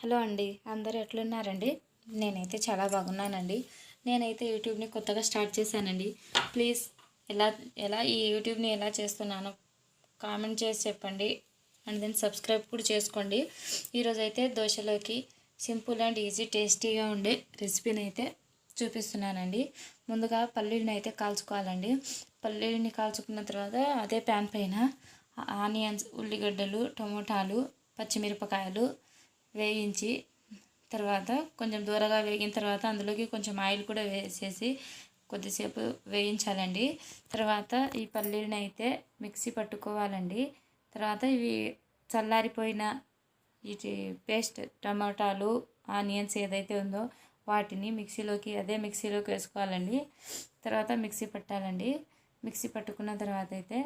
Hello అండి అందరు ఎట్లున్నారండి? నేనైతే చాలా బాగున్నానండి. నేనైతే యూట్యూబ్ని కొత్తగా స్టార్ట్ చేశానండి. ప్లీజ్ ఎలా ఎలా ఈ యూట్యూబ్ని ఎలా చేస్తున్నానో కామెంట్ చేసి చెప్పండి. అండ్ దెన్ సబ్స్క్రైబ్ కూడా చేసుకోండి. ఈరోజు అయితే దోశలోకి సింపుల్ అండ్ ఈజీ టేస్టీగా ఉండే రెసిపీని అయితే చూపిస్తున్నానండి. ముందుగా పల్లీని అయితే కాల్చుకోవాలండి. పల్లీని కాల్చుకున్న తర్వాత అదే ప్యాన్ పైన ఆనియన్స్ ఉల్లిగడ్డలు టమోటాలు పచ్చిమిరపకాయలు వేయించి తర్వాత కొంచెం దూరగా వేగిన తర్వాత అందులోకి కొంచెం ఆయిల్ కూడా వేసేసి కొద్దిసేపు వేయించాలండి. తర్వాత ఈ పల్లీలను అయితే మిక్సీ పట్టుకోవాలండి. తర్వాత ఇవి చల్లారిపోయిన ఇటు పేస్ట్ టమాటాలు ఆనియన్స్ ఏదైతే ఉందో వాటిని మిక్సీలోకి అదే మిక్సీలోకి వేసుకోవాలండి. తర్వాత మిక్సీ పట్టాలండి. మిక్సీ పట్టుకున్న తర్వాత అయితే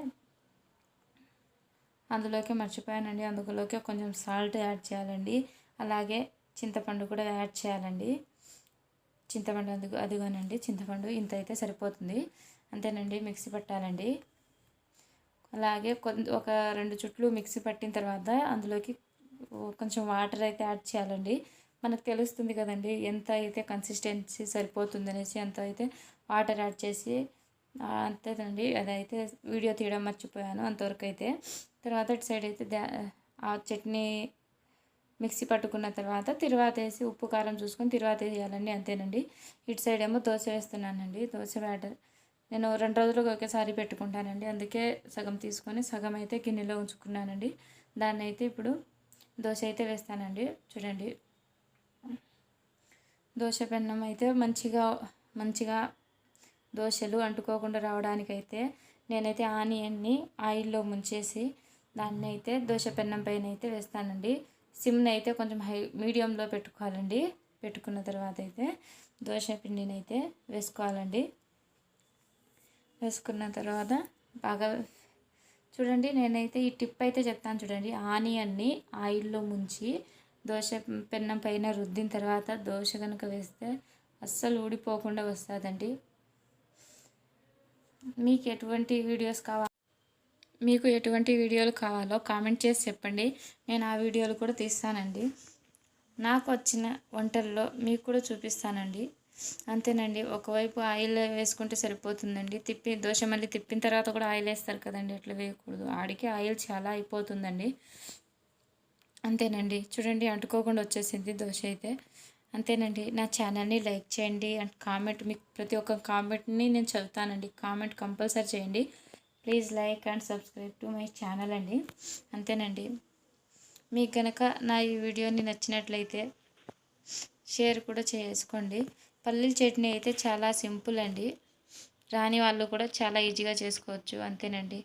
అందులోకి మర్చిపోయానండి. అందులోకి కొంచెం సాల్ట్ యాడ్ చేయాలండి. అలాగే చింతపండు కూడా యాడ్ చేయాలండి. చింతపండు అందుకు అదిగోనండి. చింతపండు ఇంత అయితే సరిపోతుంది. అంతేనండి మిక్సీ పట్టాలండి. అలాగే కొంత ఒక రెండు చుట్లు మిక్సీ పట్టిన తర్వాత అందులోకి కొంచెం వాటర్ అయితే యాడ్ చేయాలండి. మనకు తెలుస్తుంది కదండి ఎంత అయితే కన్సిస్టెన్సీ సరిపోతుంది అనేసి అంత అయితే వాటర్ యాడ్ చేసి అంతేనండి. అదైతే వీడియో తీయడం మర్చిపోయాను అంతవరకు అయితే తర్వాత ఇటు సైడ్ అయితే ఆ చట్నీ మిక్సీ పట్టుకున్న తర్వాత తిరువాత వేసి ఉప్పు కారం చూసుకొని తిరువాత వేయాలండి అంతేనండి. ఇటు సైడ్ ఏమో దోశ వేస్తున్నానండి. దోశ బ్యాటర్. నేను రెండు రోజులకు ఒకేసారి పెట్టుకుంటానండి. అందుకే సగం తీసుకొని సగం అయితే గిన్నెలో ఉంచుకున్నానండి. దాన్ని అయితే ఇప్పుడు దోశ అయితే వేస్తానండి. చూడండి. దోశ పెన్నం అయితే మంచిగా మంచిగా దోశలు అంటుకోకుండా రావడానికైతే నేనైతే ఆనియన్ని ఆయిల్లో ముంచేసి దాన్ని అయితే దోశ పెన్నం పైన అయితే వేస్తానండి. సిమ్ని అయితే కొంచెం హై మీడియంలో పెట్టుకోవాలండి. పెట్టుకున్న తర్వాత అయితే దోశ పిండిని అయితే వేసుకోవాలండి. వేసుకున్న తర్వాత బాగా చూడండి నేనైతే ఈ టిప్ అయితే చెప్తాను చూడండి. ఆనియన్ని ఆయిల్లో ముంచి దోశ పెన్నం పైన రుద్దిన తర్వాత దోశ కనుక వేస్తే అస్సలు ఊడిపోకుండా వస్తుందండి. మీకు ఎటువంటి వీడియోస్ కావాలి మీకు ఎటువంటి వీడియోలు కావాలో కామెంట్ చేసి చెప్పండి. నేను ఆ వీడియోలు కూడా తీస్తానండి. నాకు వచ్చిన వంటల్లో మీకు కూడా చూపిస్తానండి. అంతేనండి ఒకవైపు ఆయిల్ వేసుకుంటే సరిపోతుందండి. తిప్పి దోశ మళ్ళీ తిప్పిన తర్వాత కూడా ఆయిల్ వేస్తారు కదండి అట్లా వేయకూడదు. ఆడికి ఆయిల్ చాలా అయిపోతుందండి. అంతేనండి చూడండి అంటుకోకుండా వచ్చేసింది దోశ అయితే. అంతేనండి. నా ఛానల్ని లైక్ చేయండి. అండ్ కామెంట్ మీకు ప్రతి ఒక్క కామెంట్ని నేను చదువుతానండి కామెంట్ కంపల్సరీ చేయండి. Please like and subscribe to my channel అండి. అంతేనండి. మీకు కనుక నా ఈ వీడియోని నచ్చినట్లయితే షేర్ కూడా చేసుకోండి. పల్లీల చట్నీ అయితే చాలా సింపుల్ అండి. రాని వాళ్ళు కూడా చాలా ఈజీగా చేసుకోవచ్చు. అంతేనండి.